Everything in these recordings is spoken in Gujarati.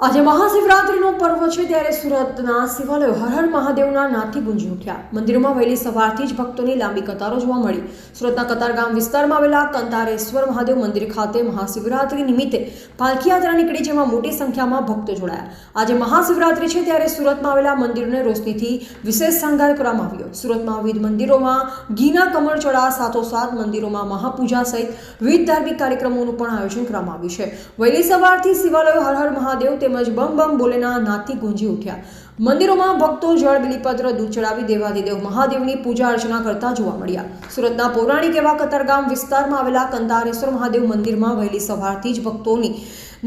આજે મહાશિવરાત્રિનો પર્વ છે ત્યારે સુરતના શિવાલયો હર હર મહાદેવના નાથી ગુંજી ઉઠ્યા. મંદિરોમાં વહેલી સવારથી જ ભક્તોની લાંબી કતારો જોવા મળી. સુરતના કતારગામ વિસ્તારમાં આવેલા કંતારેશ્વર મહાદેવ મંદિર ખાતે મહાશિવરાત્રિ નિમિત્તે પાલખી યાત્રા નીકળી જેમાં મોટી સંખ્યામાં ભક્તો જોડાયા. આજે મહાશિવરાત્રિ છે ત્યારે સુરતમાં આવેલા મંદિરોને રોશનીથી વિશેષ શણગાર કરવામાં આવ્યો. સુરતમાં વિવિધ મંદિરોમાં ઘીના કમળ ચડા સાથોસાથ મંદિરોમાં મહાપૂજા સહિત વિવિધ ધાર્મિક કાર્યક્રમોનું પણ આયોજન કરવામાં આવ્યું છે. વહેલી સવારથી શિવાલયો હર હર મહાદેવ તેમજ બમ બમ બોલેના નાદથી ગુંજી ઉઠ્યા. મંદિરોમાં ભક્તો જળ બિલીપત્ર દૂધ ચડાવી દેવાદિદેવ મહાદેવની પૂજા અર્ચના કરતા જોવા મળ્યા. સુરતના પૌરાણિક એવા કતરગામ વિસ્તારમાં આવેલા કંતારેશ્વર મહાદેવ મંદિરમાં વહેલી સવારથી જ ભક્તોની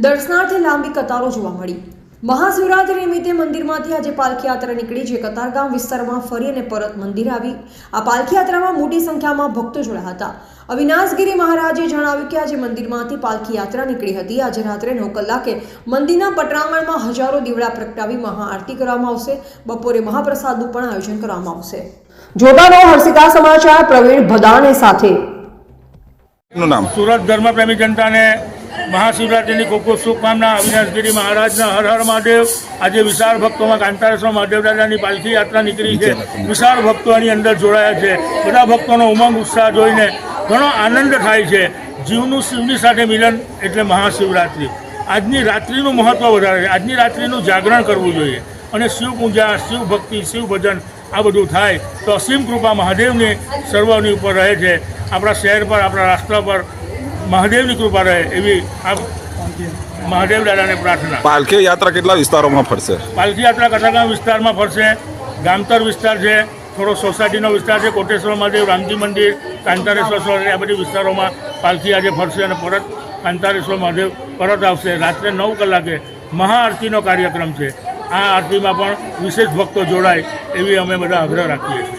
દર્શનાર્થે લાંબી કતારો જોવા મળી. મહાશિવરાત્રી નિમિત્તે મંદિરમાંથી આજે પાલખી યાત્રા નીકળી જે કતારગામ વિસ્તારમાં ફરી અને પરત મંદિર આવી. આ પાલખી યાત્રામાં મોટી સંખ્યામાં ભક્તો જોડાયા હતા. અવિનાશગીરી મહારાજે જણાવ્યું કે આજે મંદિરમાંથી પાલખી યાત્રા નીકળી હતી. આજે રાત્રે નવ કલાકે મંદિરના પટરાંગણમાં હજારો દીવડા પ્રગટાવી મહાઆરતી કરવામાં આવશે. બપોરે મહાપ્રસાદનું પણ આયોજન કરવામાં આવશે. જોડાનો હર્ષિકા સમાચાર પ્રવીણ ભદાને સાથે. નું નામ? સુરત ધર્મપ્રેમી જનતાને મહાશિવરાત્રિની ખૂબ ખૂબ શુભકામના અવિનાશગીરી મહારાજના હર હર મહાદેવ. આજે વિશાળ ભક્તોમાં કાંતારેશ્વર મહાદેવ દાદાની પાલખી યાત્રા નીકળી છે. વિશાળ ભક્તો આની અંદર જોડાયા છે. બધા ભક્તોનો ઉમંગ ઉત્સાહ જોઈને ઘણો આનંદ થાય છે. જીવનું શિવની સાથે મિલન એટલે મહાશિવરાત્રિ. આજની રાત્રિનું મહત્ત્વ વધારે છે. આજની રાત્રિનું જાગરણ કરવું જોઈએ. અને શિવ પૂજા શિવ ભક્તિ શિવ ભજન આ બધું થાય તો અસીમ કૃપા મહાદેવની સર્વની ઉપર રહે છે. આપણા શહેર પર આપણા રાષ્ટ્ર પર મહાદેવની કૃપા રહે એવી આ મહાદેવ દાદાને પ્રાર્થના. પાલખી યાત્રા કેટલા વિસ્તારોમાં ફરશે? પાલખી યાત્રા કથાગામ વિસ્તારમાં ફરશે ગામતર વિસ્તાર છે થોડો સોસાયટીનો વિસ્તાર છે કોટેશ્વર મહાદેવ રામજી મંદિર કાંતારેશ્વર સોસાયટી આ બધી વિસ્તારોમાં પાલખી આજે ફરશે અને પરત કાંતારેશ્વર મહાદેવ પરત આવશે. રાત્રે નવ કલાકે મહાઆરતીનો કાર્યક્રમ છે. આ આરતીમાં પણ વિશેષ ભક્તો જોડાય એવી અમે બધા આગ્રહ રાખીએ છીએ.